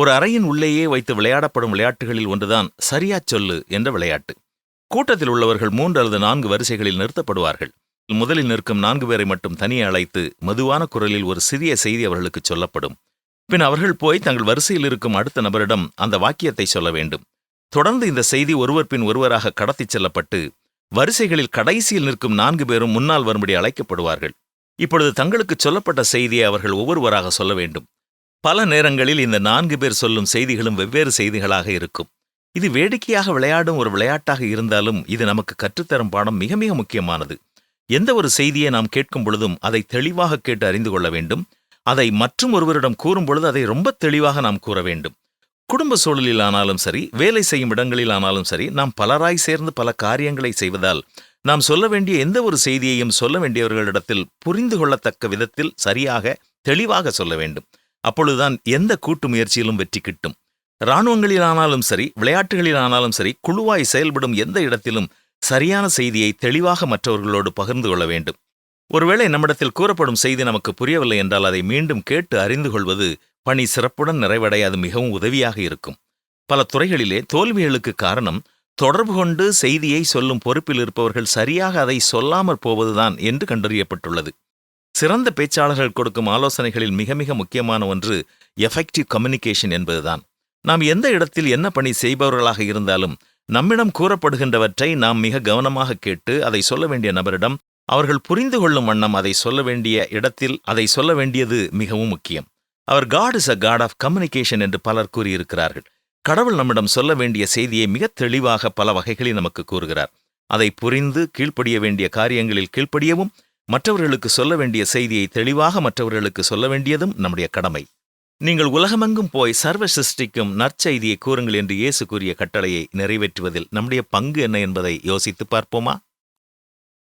ஒரு அறையின் உள்ளேயே வைத்து விளையாடப்படும் விளையாட்டுகளில் ஒன்றுதான் சரியா சொல்லு என்ற விளையாட்டு. கூட்டத்தில் உள்ளவர்கள் மூன்று அல்லது நான்கு வரிசைகளில் நிறுத்தப்படுவார்கள். முதலில் நிற்கும் நான்கு பேரை மட்டும் தனியே அழைத்து மதுவான குரலில் ஒரு சிறிய செய்தி அவர்களுக்கு சொல்லப்படும். பின் அவர்கள் போய் தங்கள் வரிசையில் இருக்கும் அடுத்த நபரிடம் அந்த வாக்கியத்தை சொல்ல வேண்டும். தொடர்ந்து இந்த செய்தி ஒருவர் பின் ஒருவராக கடத்திச் செல்லப்பட்டு வரிசைகளில் கடைசியில் நிற்கும் நான்கு பேரும் முன்னால் வரும்படி அழைக்கப்படுவார்கள். இப்பொழுது தங்களுக்கு சொல்லப்பட்ட செய்தியை அவர்கள் ஒவ்வொருவராக சொல்ல வேண்டும். பல நேரங்களில் இந்த நான்கு பேர் சொல்லும் செய்திகளும் வெவ்வேறு செய்திகளாக இருக்கும். இது வேடிக்கையாக விளையாடும் ஒரு விளையாட்டாக இருந்தாலும் இது நமக்கு கற்றுத்தரும் பாடம் மிக மிக முக்கியமானது. எந்த ஒரு செய்தியை நாம் கேட்கும் பொழுதும் அதை தெளிவாக கேட்டு அறிந்து கொள்ள வேண்டும். அதை மற்றும் ஒருவரிடம் கூறும் பொழுது அதை ரொம்ப தெளிவாக நாம் கூற வேண்டும். குடும்ப சூழலில் ஆனாலும் சரி வேலை செய்யும் இடங்களில் ஆனாலும் சரி நாம் பலராய் சேர்ந்து பல காரியங்களை செய்வதால் நாம் சொல்ல வேண்டிய எந்த ஒரு செய்தியையும் சொல்ல வேண்டியவர்களிடத்தில் புரிந்து கொள்ளத்தக்க விதத்தில் சரியாக தெளிவாக சொல்ல வேண்டும். அப்பொழுதுதான் எந்த கூட்டு முயற்சியிலும் வெற்றி கிட்டும். இராணுவங்களிலானாலும் சரி விளையாட்டுகளிலானாலும் சரி குழுவாய் செயல்படும் எந்த இடத்திலும் சரியான செய்தியை தெளிவாக மற்றவர்களோடு பகிர்ந்து கொள்ள வேண்டும். ஒருவேளை நம்மிடத்தில் கூறப்படும் செய்தி நமக்கு புரியவில்லை என்றால் அதை மீண்டும் கேட்டு அறிந்து கொள்வது பணி சிறப்புடன் நிறைவடைய அது மிகவும் உதவியாக இருக்கும். பல துறைகளிலே தோல்விகளுக்கு காரணம் தொடர்பு கொண்டு செய்தியை சொல்லும் பொறுப்பில் இருப்பவர்கள் சரியாக அதை சொல்லாமற் போவதுதான் என்று கண்டறியப்பட்டுள்ளது. சிறந்த பேச்சாளர்கள் கொடுக்கும் ஆலோசனைகளில் மிக மிக முக்கியமான ஒன்று எஃபெக்டிவ் கம்யூனிகேஷன் என்பதுதான். நாம் எந்த இடத்தில் என்ன பணி செய்பவர்களாக இருந்தாலும் நம்மிடம் கூறப்படுகின்றவற்றை நாம் மிக கவனமாக கேட்டு அதை சொல்ல வேண்டிய நபரிடம் அவர்கள் புரிந்து கொள்ளும் வண்ணம் அதை சொல்ல வேண்டிய இடத்தில் அதை சொல்ல வேண்டியது மிகவும் முக்கியம். அவர் God is a God of communication என்று பலர் கூறியிருக்கிறார்கள். கடவுள் நம்மிடம் சொல்ல வேண்டிய செய்தியை மிக தெளிவாக பல வகைகளில் நமக்கு கூறுகிறார். அதை புரிந்து கீழ்ப்படிய வேண்டிய காரியங்களில் கீழ்ப்படியவும் மற்றவர்களுக்கு சொல்ல வேண்டிய செய்தியை தெளிவாக மற்றவர்களுக்கு சொல்ல வேண்டியதும் நம்முடைய கடமை. நீங்கள் உலகமெங்கும் போய் சர்வ சிருஷ்டிக்கும் நற்செய்தியை கூறுங்கள் என்று இயேசு கூறிய கட்டளையை நிறைவேற்றுவதில் நம்முடைய பங்கு என்ன என்பதை யோசித்துப் பார்ப்போமா?